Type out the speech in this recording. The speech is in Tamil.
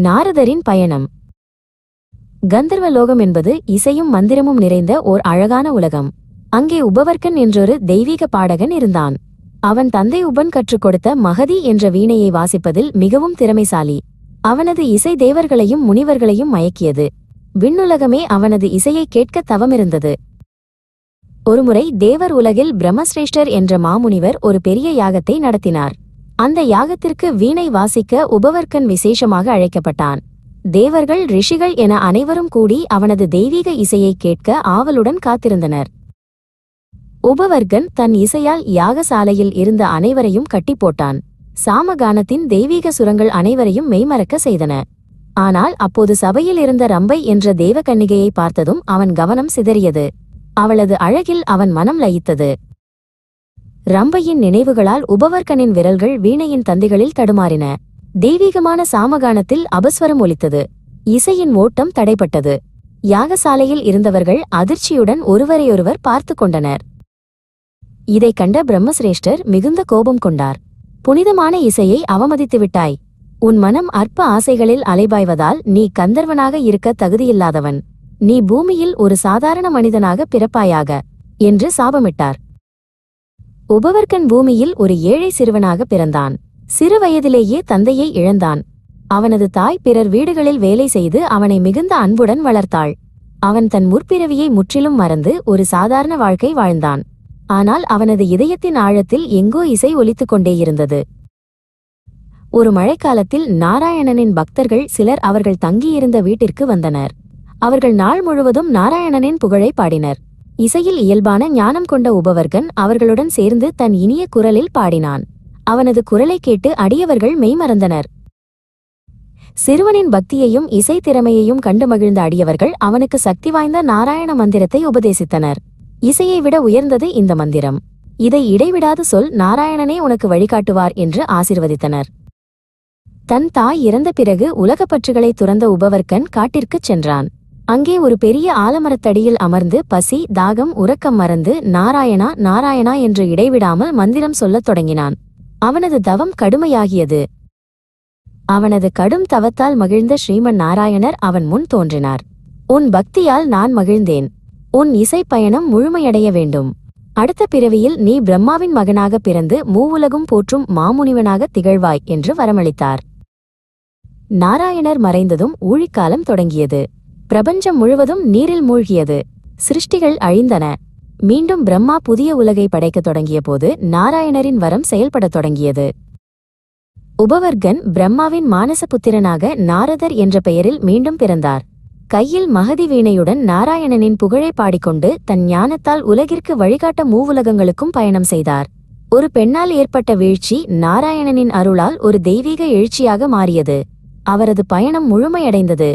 நாரதரின் பயணம். கந்தர்வலோகம் என்பது இசையும் மந்திரமும் நிறைந்த ஓர் அழகான உலகம். அங்கே உபவர்க்கன் என்றொரு தெய்வீக பாடகன் இருந்தான். அவன் தந்தை உபன் கற்றுக் கொடுத்த மகதி என்ற வீணையை வாசிப்பதில் மிகவும் திறமைசாலி. அவனது இசை தேவர்களையும் முனிவர்களையும் மயக்கியது. விண்ணுலகமே அவனது இசையை கேட்க தவமிருந்தது. ஒருமுறை தேவர் உலகில் பிரம்மசிரேஷ்டர் என்ற மாமுனிவர் ஒரு பெரிய யாகத்தை நடத்தினார். அந்த யாகத்திற்கு வீணை வாசிக்க உபவர்க்கன் விசேஷமாக அழைக்கப்பட்டான். தேவர்கள் ரிஷிகள் என அனைவரும் கூடி அவனது தெய்வீக இசையை கேட்க ஆவலுடன் காத்திருந்தனர். உபவர்கன் தன் இசையால் யாகசாலையில் இருந்த அனைவரையும் கட்டி போட்டான் சாமகானத்தின் தெய்வீக சுரங்கள் அனைவரையும் மெய்மறக்க செய்தன. ஆனால் அப்போது சபையில் இருந்த ரம்பை என்ற தேவகன்னிகையை பார்த்ததும் அவன் கவனம் சிதறியது. அவளது அழகில் அவன் மனம் லயித்தது. ரம்பையின் நினைவுகளால் உபவர்க்கனின் விரல்கள் வீணையின் தந்திகளில் தடுமாறின. தெய்வீகமான சாமகானத்தில் அபஸ்வரம் ஒலித்தது. இசையின் ஓட்டம் தடைப்பட்டது. யாகசாலையில் இருந்தவர்கள் அதிர்ச்சியுடன் ஒருவரையொருவர் பார்த்து கொண்டனர். இதைக் கண்ட பிரம்மசிரேஷ்டர் மிகுந்த கோபம் கொண்டார். புனிதமான இசையை அவமதித்து விட்டாய். உன் மனம் அற்ப ஆசைகளில் அலைபாய்வதால் நீ கந்தர்வனாக இருக்க தகுதியில்லாதவன். நீ பூமியில் ஒரு சாதாரண மனிதனாக பிறப்பாயாக. என்று சாபமிட்டார். உபவர்க்கன் பூமியில் ஒரு ஏழை சிறுவனாக பிறந்தான். சிறு வயதிலேயே தந்தையை இழந்தான். அவனது தாய் பிறர் வீடுகளில் வேலை செய்து அவனை மிகுந்த அன்புடன் வளர்த்தாள். அவன் தன் முற்பிறவியை முற்றிலும் மறந்து ஒரு சாதாரண வாழ்க்கை வாழ்ந்தான். ஆனால் அவனது இதயத்தின் ஆழத்தில் எங்கோ இசை ஒலித்துக் கொண்டே இருந்தது. ஒரு மழைக்காலத்தில் நாராயணனின் பக்தர்கள் சிலர் அவர்கள் தங்கியிருந்த வீட்டிற்கு வந்தனர். அவர்கள் நாள் முழுவதும் நாராயணனின் புகழை பாடினர். இசையில் இயல்பான ஞானம் கொண்ட உபவர்கன் அவர்களுடன் சேர்ந்து தன் இனிய குரலில் பாடினான். அவனது குரலை கேட்டு அடியவர்கள் மெய்மறந்தனர். சிறுவனின் பக்தியையும் இசை திறமையையும் கண்டு மகிழ்ந்த அடியவர்கள் அவனுக்கு சக்தி வாய்ந்த நாராயண மந்திரத்தை உபதேசித்தனர். இசையை விட உயர்ந்தது இந்த மந்திரம். இதை இடைவிடாது சொல் நாராயணனே உனக்கு வழிகாட்டுவார் என்று ஆசிர்வதித்தனர். தன் தாய் இறந்த பிறகு உலகப்பற்றுகளை துறந்த உபவர்க்கன் காட்டிற்குச் சென்றான். அங்கே ஒரு பெரிய ஆலமரத்தடியில் அமர்ந்து பசி தாகம் உறக்கம் மறந்து நாராயணா நாராயணா என்று இடைவிடாமல் மந்திரம் சொல்லத் தொடங்கினான். அவனது தவம் கடுமையாகியது. அவனது கடும் தவத்தால் மகிழ்ந்த ஸ்ரீமன் நாராயணர் அவன் முன் தோன்றினார். உன் பக்தியால் நான் மகிழ்ந்தேன். உன் இசைப் பயணம் முழுமையடைய வேண்டும். அடுத்த பிறவியில் நீ பிரம்மாவின் மகனாக பிறந்து மூவுலகும் போற்றும் மாமுனிவனாக திகழ்வாய் என்று வரமளித்தார். நாராயணர் மறைந்ததும் ஊழிக்காலம் தொடங்கியது. பிரபஞ்சம் முழுவதும் நீரில் மூழ்கியது. சிருஷ்டிகள் அழிந்தன. மீண்டும் பிரம்மா புதிய உலகை படைக்கத் தொடங்கியபோது நாராயணரின் வரம் செயல்படத் தொடங்கியது. உபவர்கன் பிரம்மாவின் மானசபுத்திரனாக நாரதர் என்ற பெயரில் மீண்டும் பிறந்தார். கையில் மகதி வீணையுடன் நாராயணனின் புகழை பாடிக்கொண்டு தன் ஞானத்தால் உலகிற்கு வழிகாட்ட மூவுலகங்களுக்கும் பயணம் செய்தார். ஒரு பெண்ணால் ஏற்பட்ட வீழ்ச்சி நாராயணனின் அருளால் ஒரு தெய்வீக எழுச்சியாக மாறியது. அவரது பயணம் முழுமையடைந்தது.